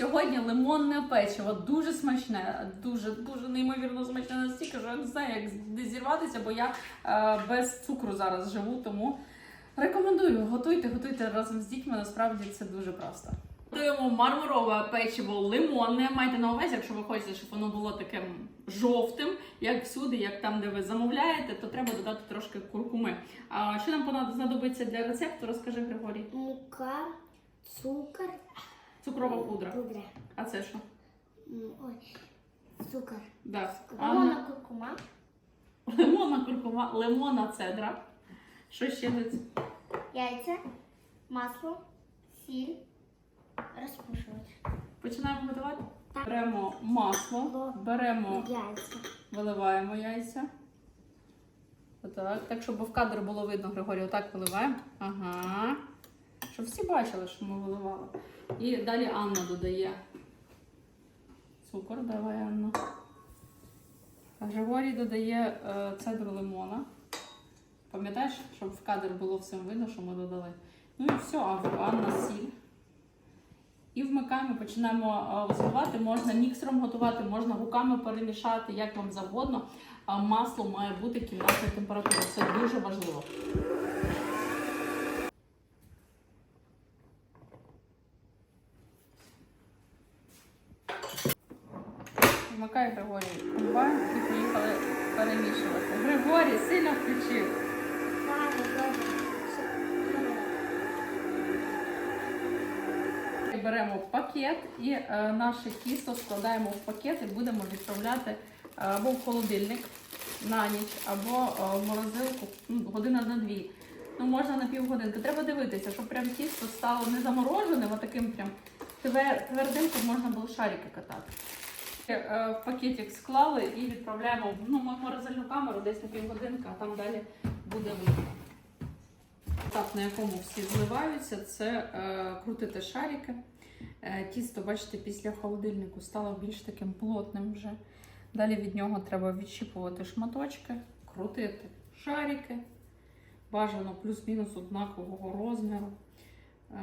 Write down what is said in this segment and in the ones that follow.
сьогодні лимонне печиво. Дуже смачне, дуже дуже неймовірно смачне настільки, що я не знаю, як де зірватися, бо я е, без цукру зараз живу. Тому рекомендую, готуйте, готуйте разом з дітьми. Насправді це дуже просто. Готуємо мармурове печиво лимонне. Майте на увазі, якщо ви хочете, щоб воно було таким жовтим, як всюди, як там, де ви замовляєте, то треба додати трошки куркуми. А що нам понад- знадобиться для рецепту? Розкажи Григорій. Мука, цукор, Цукрова пудра. пудра. А це що? М, Ой, цукор. Да. Лимонна Анна. куркума, Лимона, куркума, лимона, цедра. Що ще десь? яйця, масло, сіль, розпушувач. Починаємо готувати? Так. Беремо масло, беремо, Яйця. виливаємо яйця. Отак. Так, щоб в кадр було видно, Григорій, отак виливаємо. Ага. Щоб всі бачили, що ми виливали. І далі Анна додає цукор, давай Анна. Григорій додає е, цедру лимона. Пам'ятаєш, щоб в кадр було всім видно, що ми додали. Ну і все, Анна сіль. І вмикаємо, починаємо е. Можна міксером готувати, можна руками перемішати, як вам завгодно. Масло має бути кімнатної температури. Це дуже важливо. Вмикай Григорій комбайн і поїхали перемішувати. Григорій сильно включив. Беремо пакет і е, наше тісто складаємо в пакет і будемо відправляти е, або в холодильник на ніч, або е, в морозилку ну, година на дві. Ну, можна на півгодинки. Треба дивитися, щоб прям тісто стало не замороженим, а таким прям твердим, щоб можна було шарики катати. Е, В пакетик склали і відправляємо ну, в морозильну камеру десь на півгодинки, а там далі буде видно. Етап, на якому всі зливаються, це е, крутити шарики. Е, тісто, бачите, після холодильнику стало більш таким плотним вже. Далі від нього треба відщіпувати шматочки, крутити шарики. Бажано плюс-мінус однакового розміру. Е,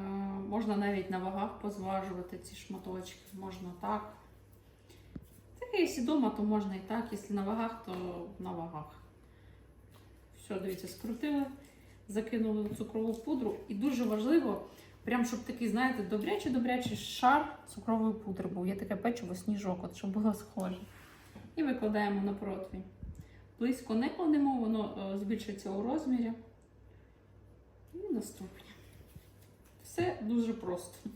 можна навіть на вагах позважувати ці шматочки, можна так. Це якщо вдома, то можна і так. Якщо на вагах, то на вагах. Все, дивіться, скрутили закинули цукрову пудру. І дуже важливо, прям щоб такий, знаєте, добрячий-добрячий шар цукрової пудри був. Є таке печиво сніжок, от, щоб було схоже. І викладаємо на противень. Близько не кладемо, воно е, збільшиться у розмірі. І наступне. Все дуже просто.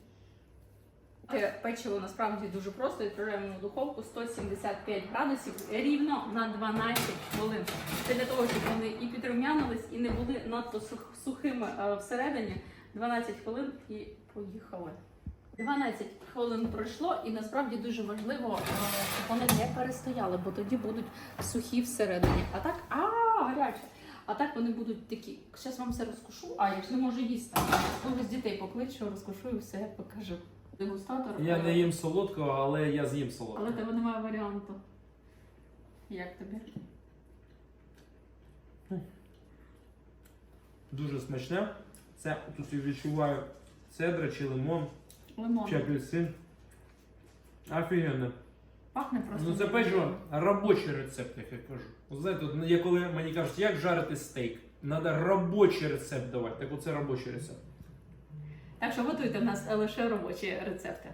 Це Печиво насправді дуже просто. Відправляємо в духовку 175 градусів рівно на 12 хвилин. Це для того, щоб вони і підрумянились, і не були надто сухими е, всередині. 12 хвилин і поїхали. 12 хвилин пройшло, і насправді дуже важливо, е, щоб вони не перестояли, бо тоді будуть сухі всередині. А так, а гаряче. А так вони будуть такі. Зараз вам все розкушу. А я ж не можу їсти. Когось дітей покличу, розкушу все покажу. Дегустатор. Я е, не їм солодкого, але я з'їм але солодкого. в тебе немає варіанту. Як тобі? Дуже смачне. Це тут я відчуваю цедра чи лимон, Лимон. чи апельсин. Офігенно. Пахне просто. Ну це печиво робочий рецепт, як я кажу. Ви Знаєте, от я коли мені кажуть, як жарити стейк, треба робочий рецепт давати. Так оце робочий рецепт. Так що готуйте в нас лише робочі рецепти.